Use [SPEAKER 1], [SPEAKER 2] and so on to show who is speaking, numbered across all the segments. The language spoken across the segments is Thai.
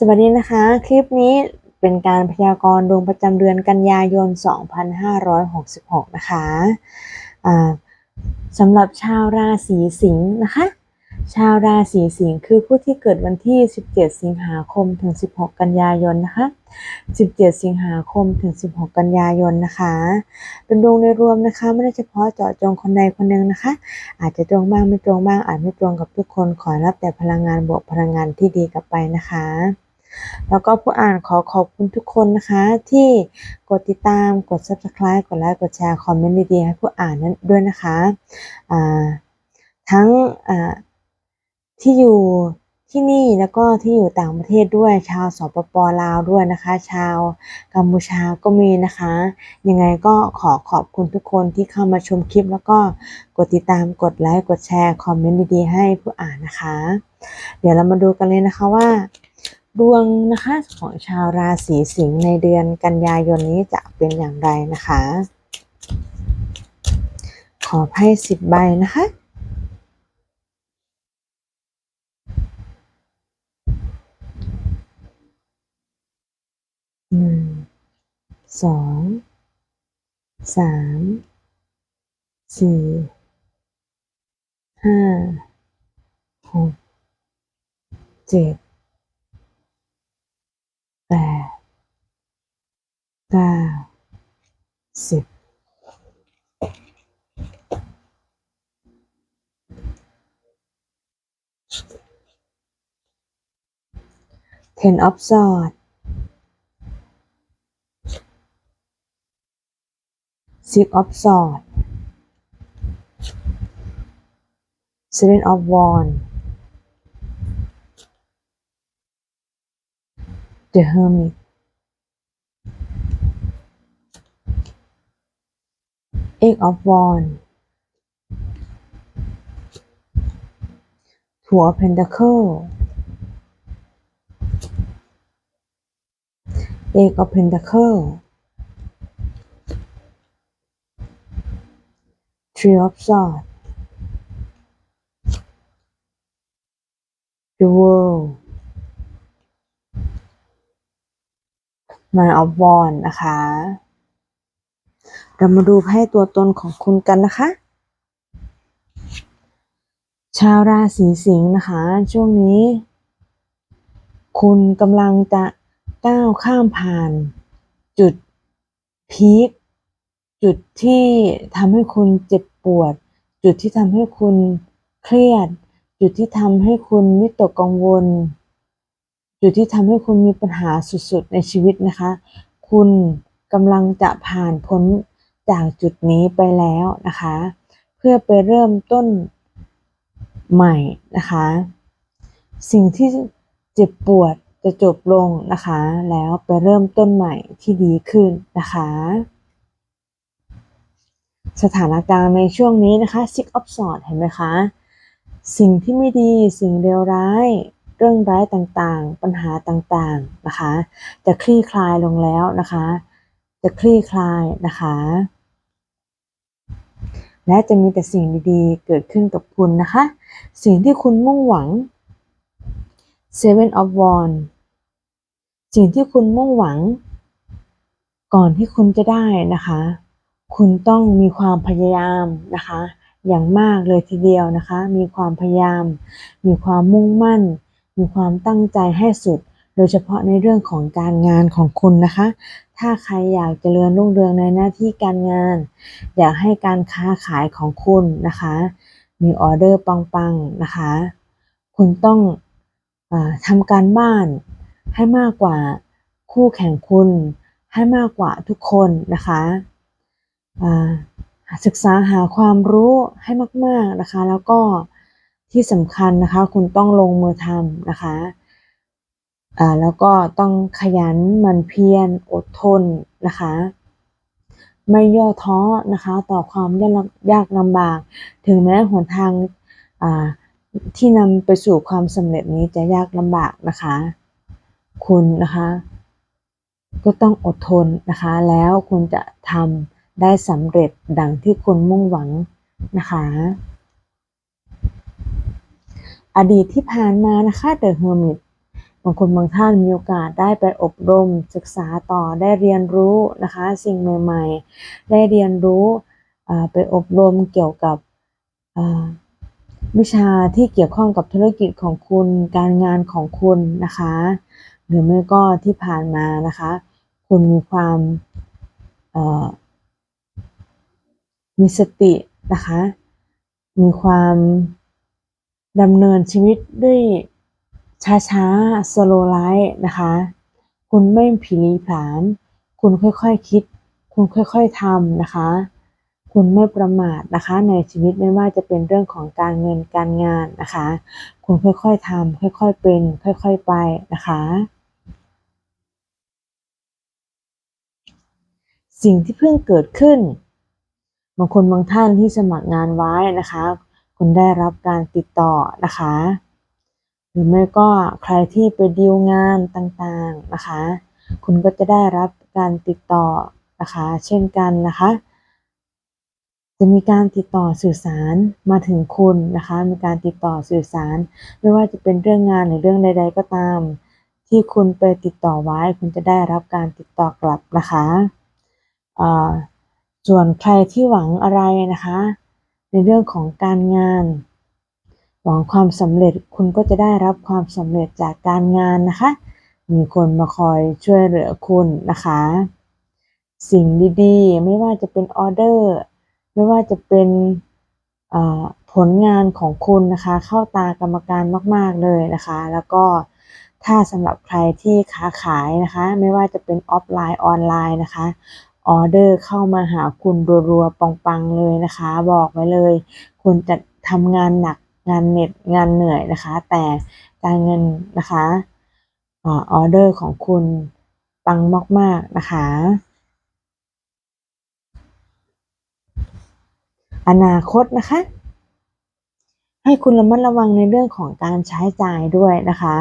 [SPEAKER 1] สวัสดีนะคะ คลิปนี้เป็นการพยากรณ์ดวงประจำเดือนกันยายน 2566 นะคะอ่าสำหรับชาวราศีสิงห์นะคะ ชาวราศีสิงห์คือผู้ที่เกิดวันที่ 17 สิงหาคมถึง 16 กันยายนนะคะ 17 สิงหาคมถึง 16 กันยายนนะคะ เป็นดวงในรวมนะคะ ไม่ได้เฉพาะเจาะจงคนใดคนหนึ่งนะคะ อาจจะตรงบ้างไม่ตรงบ้างอาจไม่ตรงกับทุกคนขอรับแต่พลังงานบวกพลังงานที่ดีกลับไปนะคะ แล้วก็ผู้อ่านขอขอบคุณทุกคนนะคะ ที่กดติดตามกด subscribe กดไลค์กดแชร์คอมเมนต์ดีๆให้ผู้อ่านนั้นด้วยนะคะทั้งที่อยู่ที่นี่แล้วก็ที่อยู่ต่างประเทศด้วยชาวสปปลาวด้วยนะคะ ชาวกัมพูชาก็มีนะคะ ยังไงก็ขอขอบคุณทุกคนที่เข้ามาชมคลิป แล้วก็กดติดตามกดไลค์กดแชร์คอมเมนต์ดีๆให้ผู้อ่านนะคะ เดี๋ยวเรามาดูกันเลยนะคะว่า ดวงนะคะของชาวราศีสิงห์ในเดือนกันยายนนี้จะเป็นอย่างไรนะคะ ขอไพ่สิบใบนะคะหนึ่งสองสามสี่ห้าหกเจ็ด แปดเก้าสิบเทนออฟซอดซิกออฟซอดเซเว่นออฟวอน The hermit Eight of Wands. Two of Pentacles Eight of Pentacles Three of Swords. The World Nine of w a n d นะคะ เรามาดูไพ่ตัวตนของคุณกันนะคะ ชาวราศีสิงห์นะคะ ช่วงนี้ คุณกำลังจะก้าวข้ามผ่าน จุดพีคจุดที่ทำให้คุณเจ็บปวด จุดที่ทำให้คุณเครียด จุดที่ทำให้คุณวิตกกังวล จุดที่ทำให้คุณมีปัญหาสุดๆในชีวิตนะคะ คุณกำลังจะผ่านพ้นจากจุดนี้ไปแล้วนะคะ เพื่อไปเริ่มต้นใหม่นะคะ สิ่งที่เจ็บปวดจะจบลงนะคะ แล้วไปเริ่มต้นใหม่ที่ดีขึ้นนะคะ สถานการณ์ในช่วงนี้นะคะ Six of Swords เห็นไหมคะ สิ่งที่ไม่ดีสิ่งเลวร้าย เรื่องร้ายต่างๆ ปัญหาต่างๆนะคะ จะคลี่คลายลงแล้วนะคะ จะคลี่คลายนะคะ และจะมีแต่สิ่งดีๆ เกิดขึ้นกับคุณนะคะ สิ่งที่คุณมุ่งหวัง Seven of Wands สิ่งที่คุณมุ่งหวัง ก่อนที่คุณจะได้นะคะ คุณต้องมีความพยายามนะคะอย่างมากเลยทีเดียวนะคะ มีความพยายาม มีความมุ่งมั่น มีความตั้งใจให้สุด โดยเฉพาะในเรื่องของการงานของคุณนะคะ ถ้าใครอยากเจริญรุ่งเรืองในหน้าที่การงาน อยากให้การค้าขายของคุณนะคะ มีออเดอร์ปังๆนะคะ คุณต้องอทำการบ้านให้มากกว่าคู่แข่งคุณ ให้มากกว่าทุกคนนะคะศึกษาหาความรู้ให้มาก ๆนะคะ แล้วก็ ที่สำคัญนะคะ คุณต้องลงมือทำนะคะอ่าแล้วก็ต้องขยันหมั่นเพียรอดทนนะคะ ไม่ย่อท้อนะคะ ต่อความยากยากลำบาก ถึงแม้หนทางอ่าที่นำไปสู่ความสำเร็จนี้จะยากลำบากนะคะ คุณนะคะ ก็ต้องอดทนนะคะ แล้วคุณจะทำได้สำเร็จดังที่คุณมุ่งหวังนะคะ อดีตที่ผ่านมานะคะ The Hermit บางคนบางท่านมีโอกาสได้ไปอบรมศึกษาต่อได้เรียนรู้นะคะ สิ่งใหม่ ๆ ได้เรียนรู้ไปอบรมเกี่ยวกับวิชาที่เกี่ยวข้องกับธุรกิจของคุณ การงานของคุณนะคะ หรือไม่ก็ที่ผ่านมานะคะ คุณมีความมีสตินะคะ มีความ ดำเนินชีวิตด้วยช้าๆ slow life นะคะ คุณไม่ผีลีผลามคุณค่อยๆคคิด คุณค่อยๆทำนะคะ คุณไม่ประมาทนะคะ ในชีวิตไม่ว่าจะเป็นเรื่องของการเงินการงานนะคะ คุณค่อยๆทำค่อยๆเป็น ค่อยๆไปนะคะ สิ่งที่เพิ่งเกิดขึ้นบางคนบางท่านที่สมัครงานไว้นะคะ คุณได้รับการติดต่อนะคะ หรือไม่ก็ใครที่ไปดีลงานต่างๆนะคะ คุณก็จะได้รับการติดต่อนะคะ เช่นกันนะคะ จะมีการติดต่อสื่อสารมาถึงคุณนะคะ มีการติดต่อสื่อสาร ไม่ว่าจะเป็นเรื่องงานหรือเรื่องใด ๆ ก็ตาม ที่คุณไปติดต่อไว้ คุณจะได้รับการติดต่อกลับนะคะส่วนใครที่หวังอะไรนะคะ ในเรื่องของการงาน หวังความสำเร็จคุณก็จะได้รับความสำเร็จจากการงานนะคะ มีคนมาคอยช่วยเหลือคุณนะคะ สิ่งดีๆ ไม่ว่าจะเป็นออเดอร์ ไม่ว่าจะเป็นผลงานของคุณนะคะ เข้าตากรรมการมาก ๆ เลยนะคะ แล้วก็ถ้าสำหรับใครที่ค้าขายนะคะ ไม่ว่าจะเป็นออฟไลน์ออนไลน์นะคะ ออเดอร์เข้ามาหาคุณรัวๆปังๆเลยนะคะ บอกไว้เลย คุณจะทำงานหนักงานเหน็ดงานเหนื่อยนะคะ แต่การเงินนะคะอ่าออเดอร์ของคุณปังมาก ๆนะคะ อนาคตนะคะ ให้คุณระมัดระวังในเรื่องของการใช้จ่ายด้วยนะคะ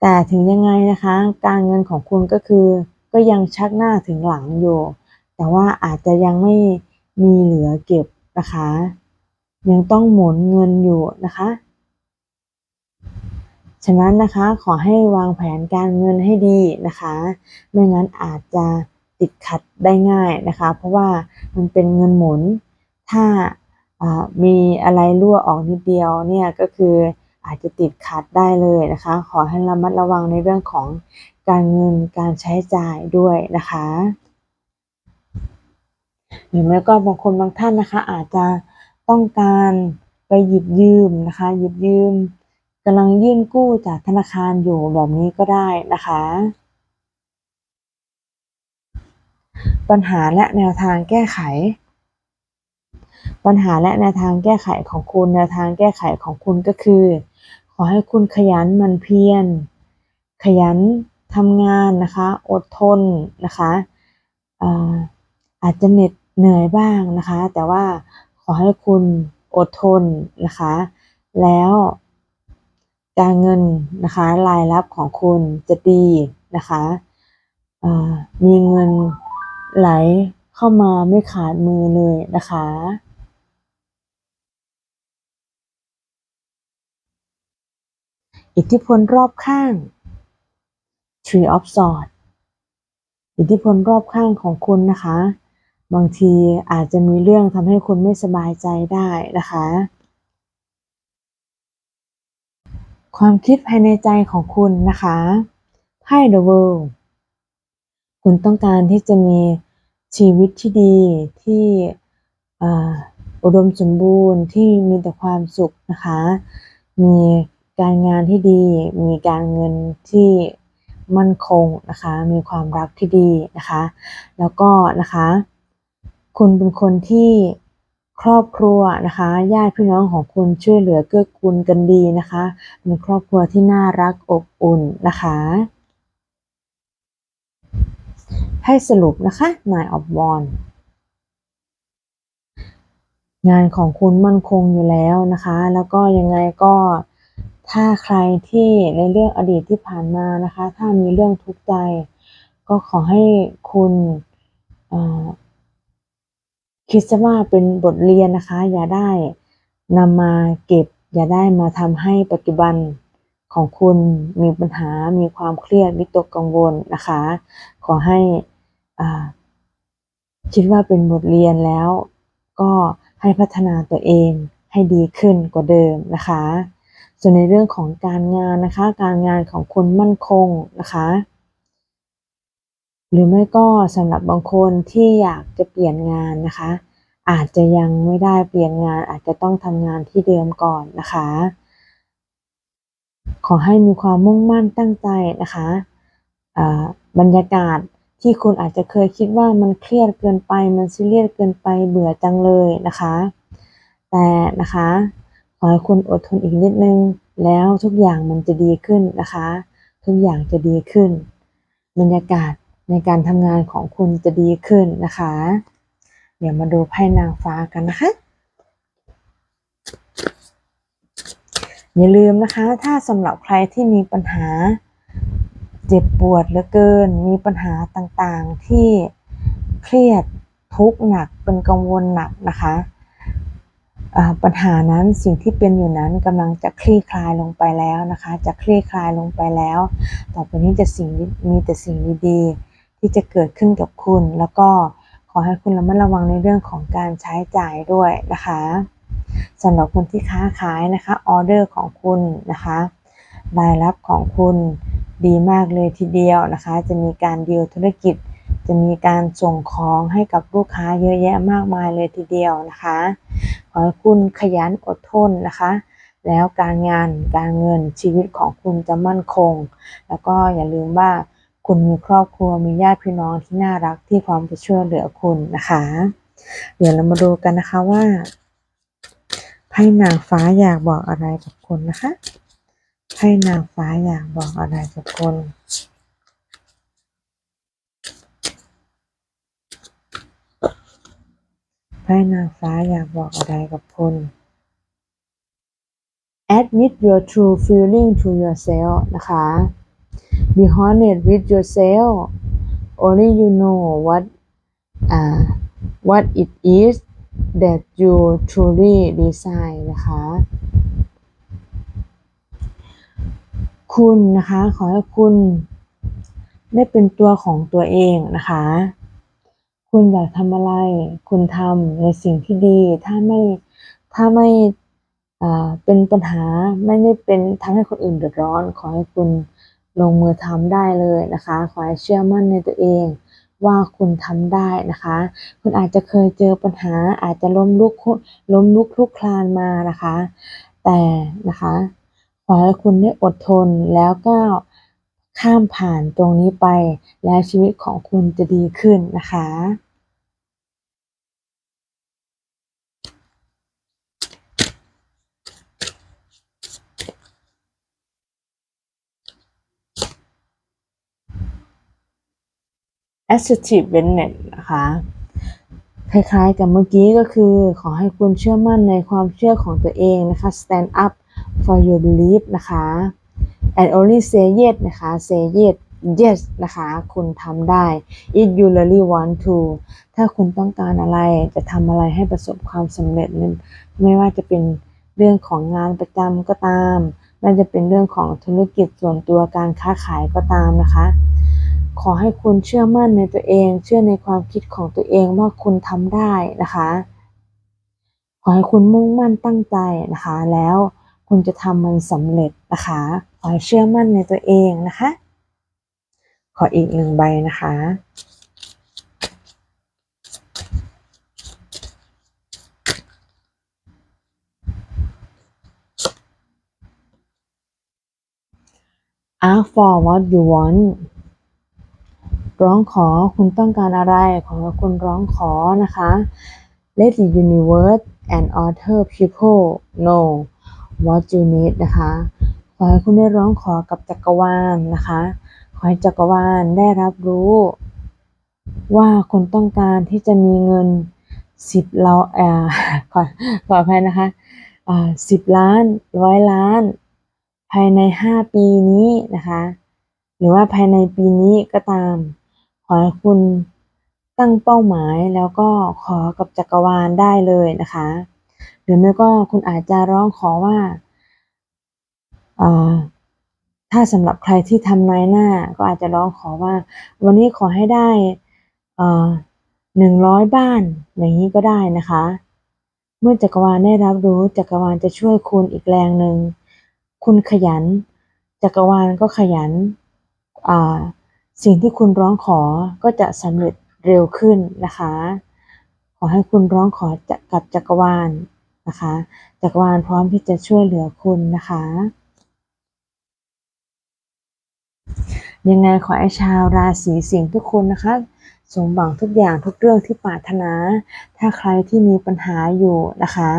[SPEAKER 1] แต่ถึงยังไงนะคะ การเงินของคุณก็คือ ก็ยังชักหน้าถึงหลังอยู่ แต่ว่าอาจจะยังไม่มีเหลือเก็บนะคะ ยังต้องหมุนเงินอยู่นะคะ ฉะนั้นนะคะขอให้วางแผนการเงินให้ดีนะคะ ไม่งั้นอาจจะติดขัดได้ง่ายนะคะ เพราะว่ามันเป็นเงินหมุน ถ้ามีอะไรรั่วออกนิดเดียวเนี่ยก็คืออาจจะติดขัดได้เลยนะคะ ขอให้ระมัดระวังในเรื่องของ การเงินการใช้จ่ายด้วยนะคะหรือไม่ก็บางคนบางท่านนะคะ อาจจะต้องการไปหยิบยืมนะคะ หยิบยืมกำลังยื่นกู้จากธนาคารอยู่แบบนี้ก็ได้นะคะ ปัญหาและแนวทางแก้ไข ปัญหาและแนวทางแก้ไขของคุณแนวทางแก้ไขของคุณก็คือ ขอให้คุณขยันมันเพียรขยัน ทำงานนะคะ อดทนนะคะอาอาจจะเหน็ดเหนื่อยบ้างนะคะ แต่ว่าขอให้คุณอดทนนะคะ แล้วการเงินนะคะรายรับของคุณจะดีนะคะมีเงินไหลเข้ามาไม่ขาดมือเลยนะคะ อิทธิพลรอบข้าง Tree of Swords อิทธิพลรอบข้างของคุณนะคะ บางทีอาจจะมีเรื่องทำให้คุณไม่สบายใจได้นะคะ ความคิดภายในใจของคุณนะคะไพ่ The World คุณต้องการที่จะมีชีวิตที่ดีที่อุดมสมบูรณ์ที่มีแต่ความสุขนะคะ มีการงานที่ดี มีการเงินที่ มั่นคงนะคะ มีความรักที่ดีนะคะ แล้วก็นะคะ คุณเป็นคนที่ครอบครัวนะคะญาติพี่น้องของคุณช่วยเหลือเกื้อกูลกันดีนะคะเป็นครอบครัวที่น่ารักอบอุ่นนะคะให้สรุปนะคะ Nine of Wands งานของคุณมั่นคงอยู่แล้วนะคะ แล้วก็ยังไงก็ ถ้าใครที่ในเรื่องอดีตที่ผ่านมานะคะ ถ้ามีเรื่องทุกข์ใจ ก็ขอให้คุณคิดซะว่าเป็นบทเรียนนะคะ อย่าได้นำมาเก็บ อย่าได้มาทำให้ปัจจุบันของคุณมีปัญหา มีความเครียดวิตกกังวลนะคะ ขอให้อ่าคิดว่าเป็นบทเรียนแล้ว ก็ให้พัฒนาตัวเองให้ดีขึ้นกว่าเดิมนะคะ ส่วนในเรื่องของการงานนะคะ การงานของคุณมั่นคงนะคะ หรือไม่ก็สำหรับบางคนที่อยากจะเปลี่ยนงานนะคะ อาจจะยังไม่ได้เปลี่ยนงาน อาจจะต้องทำงานที่เดิมก่อนนะคะ ขอให้มีความมุ่งมั่นตั้งใจนะคะอ่าบรรยากาศที่คุณอาจจะเคยคิดว่ามันเครียดเกินไป มันซีเรียสเกินไปเบื่อจังเลยนะคะ แต่นะคะ ขอให้คุณอดทนอีกนิดนึง แล้วทุกอย่างมันจะดีขึ้นนะคะ ทุกอย่างจะดีขึ้น บรรยากาศในการทำงานของคุณจะดีขึ้นนะคะ เดี๋ยวมาดูไพ่นางฟ้ากันนะคะ อย่าลืมนะคะ ถ้าสำหรับใครที่มีปัญหาเจ็บปวดเหลือเกิน มีปัญหาต่างๆที่เครียดทุกข์หนักเป็นกังวลหนักนะคะ ปัญหานั้นสิ่งที่เป็นอยู่นั้นกำลังจะคลี่คลายลงไปแล้วนะคะ จะคลี่คลายลงไปแล้ว ต่อไปนี้จะสิ่งมีแต่สิ่งดีๆ ที่จะเกิดขึ้นกับคุณ แล้วก็ขอให้คุณระมัดระวังในเรื่องของการใช้จ่ายด้วยนะคะสำหรับคนที่ค้าขายนะคะออเดอร์ของคุณนะคะรายรับของคุณดีมากเลยทีเดียวนะคะ จะมีการดีลธุรกิจ จะมีการส่งของให้กับลูกค้าเยอะแยะมากมายเลยทีเดียวนะคะขอให้คุณขยันอดทนนะคะ แล้วการงานการเงินชีวิตของคุณจะมั่นคง แล้วก็อย่าลืมว่าคุณมีครอบครัวมีญาติพี่น้องที่น่ารักที่พร้อมจะช่วยเหลือคุณนะคะ เดี๋ยวเรามาดูกันนะคะว่าไพ่นางฟ้าอยากบอกอะไรกับคุณนะคะไพ่นางฟ้าอยากบอกอะไรกับคุณ ไพ่นางฟ้าอยากบอกอะไรกับคุณ admit your true feeling to yourself นะคะ be honest with yourself only you know what uh, what it is that you truly desire นะคะ คุณนะคะ ขอให้คุณได้เป็นตัวของตัวเองนะคะ คุณอยากทำอะไร คุณทำในสิ่งที่ดี ถ้าไม่ถ้าไม่เป็นปัญหาไม่ได้เป็นทำให้คนอื่นเดือดร้อน ขอให้คุณลงมือทำได้เลยนะคะ ขอให้เชื่อมั่นในตัวเองว่าคุณทำได้นะคะ คุณอาจจะเคยเจอปัญหา อาจจะล้มลุกล้มลุกลุกคลานมานะคะ แต่นะคะ ขอให้คุณได้อดทนแล้วก็ ข้ามผ่านตรงนี้ไป แล้วชีวิตของคุณจะดีขึ้นนะคะ assertiveness นะคะ คล้ายๆกับเมื่อกี้ก็คือขอให้คุณเชื่อมั่นในความเชื่อของตัวเองนะคะ stand up for your belief นะคะ and only say yes นะคะ say yes yes นะคะ คุณทำได้ if you really want to ถ้าคุณต้องการอะไรจะทำอะไรให้ประสบความสำเร็จไม่ว่าจะเป็นเรื่องของงานประจำก็ตามไม่ว่าจะเป็นเรื่องของธุรกิจส่วนตัวการค้าขายก็ตามนะคะ ขอให้คุณเชื่อมั่นในตัวเอง เชื่อในความคิดของตัวเองว่าคุณทำได้นะคะ ขอให้คุณมุ่งมั่นตั้งใจนะคะ แล้วคุณจะทำมันสำเร็จ นะคะขอให้เชื่อมั่นในตัวเองนะคะ ขออีกหนึ่งใบนะคะ ask for what you want ร้องขอคุณต้องการอะไร ขอให้คุณร้องขอนะคะ let the universe and other people know what you need นะคะ อให้คุณได้ร้องขอกับจักรวาลนะคะ ขอให้จักรวาลได้รับรู้ ว่าคุณต้องการที่จะมีเงินสิบเราเอ่อขอขออภัยนะคะอ่าสิบล้านร้อยล้าน ภายในห้าปีนี้นะคะ หรือว่าภายในปีนี้ก็ตาม ขอให้คุณตั้งเป้าหมายแล้วก็ขอกับจักรวาลได้เลยนะคะ หรือไม่ก็คุณอาจจะร้องขอว่า ถ้าสำหรับใครที่ทำนายหน้าก็อาจจะร้องขอว่า วันนี้ขอให้ได้หนึ่งร้อยบ้านอย่างนี้ก็ได้นะคะ เมื่อจักรวาลได้รับรู้จักรวาลจะช่วยคุณอีกแรงหนึ่งคุณขยัน จักรวาลก็ขยันสิ่งที่คุณร้องขอก็จะสำเร็จเร็วขึ้นนะคะ ขอให้คุณร้องขอจะกับจักรวาลนะคะ จักรวาลพร้อมที่จะช่วยเหลือคุณนะคะ ยังไงขอให้ชาวราศีสิงห์ทุกคนนะคะ สมหวังทุกอย่างทุกเรื่องที่ปรารถนา ถ้าใครที่มีปัญหาอยู่นะคะ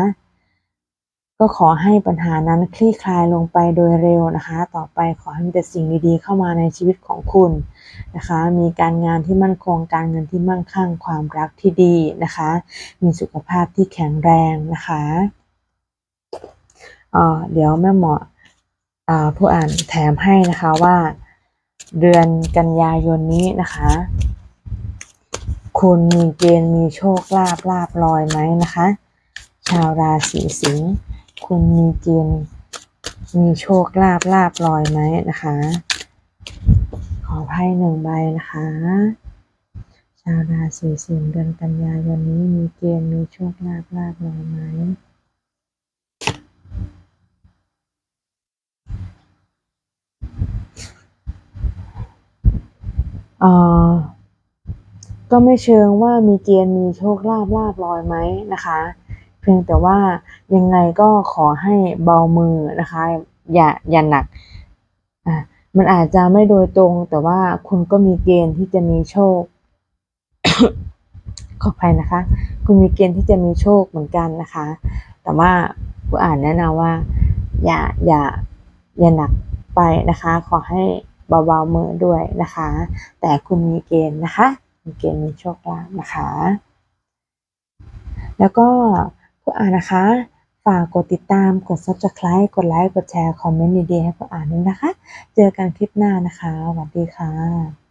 [SPEAKER 1] ก็ขอให้ปัญหานั้นคลี่คลายลงไปโดยเร็วนะคะ ต่อไปขอให้มีแต่สิ่งดีๆ เข้ามาในชีวิตของคุณนะคะ มีการงานที่มั่นคงการเงินที่มั่งคั่งความรักที่ดีนะคะ มีสุขภาพที่แข็งแรงนะคะเออเดี๋ยวแม่หมออ่าผู้อ่านแถมให้นะคะว่า เดือนกันยายนนี้นะคะ คุณมีเกณฑ์มีโชคลาภลาบลอยไหมนะคะ ชาวราศีสิงห์คุณมีเกณฑ์มีโชคลาภลาบลอยไหมนะคะ ขอไพ่หนึ่งใบนะคะ ชาวราศีสิงห์เดือนกันยายนนี้มีเกณฑ์มีโชคลาภลาบลอยไหม เอ่อ ก็ไม่เชิงว่ามีเกณฑ์มีโชคลาภลาบลอยไหมนะคะ เพียงแต่ว่ายังไงก็ขอให้เบามือนะคะ อย่าอย่าหนักอะมันอาจจะไม่โดยตรง แต่ว่าคุณก็มีเกณฑ์ที่จะมีโชค ขออภัยนะคะ คุณมีเกณฑ์ที่จะมีโชคเหมือนกันนะคะ แต่ว่าผู้อ่านแนะนำว่า อย่าอย่าอย่าหนักไปนะคะ ขอให้ เบาๆมือด้วยนะคะ แต่คุณมีเกณฑ์นะคะ มีเกณฑ์มีโชคลาภนะคะ แล้วก็ผู้อ่านนะคะฝากกดติดตาม กด subscribe กดไลค์ กดแชร์ คอมเมนต์ดีๆให้ผู้อ่านด้วยนะคะ เจอกันคลิปหน้านะคะ สวัสดีค่ะ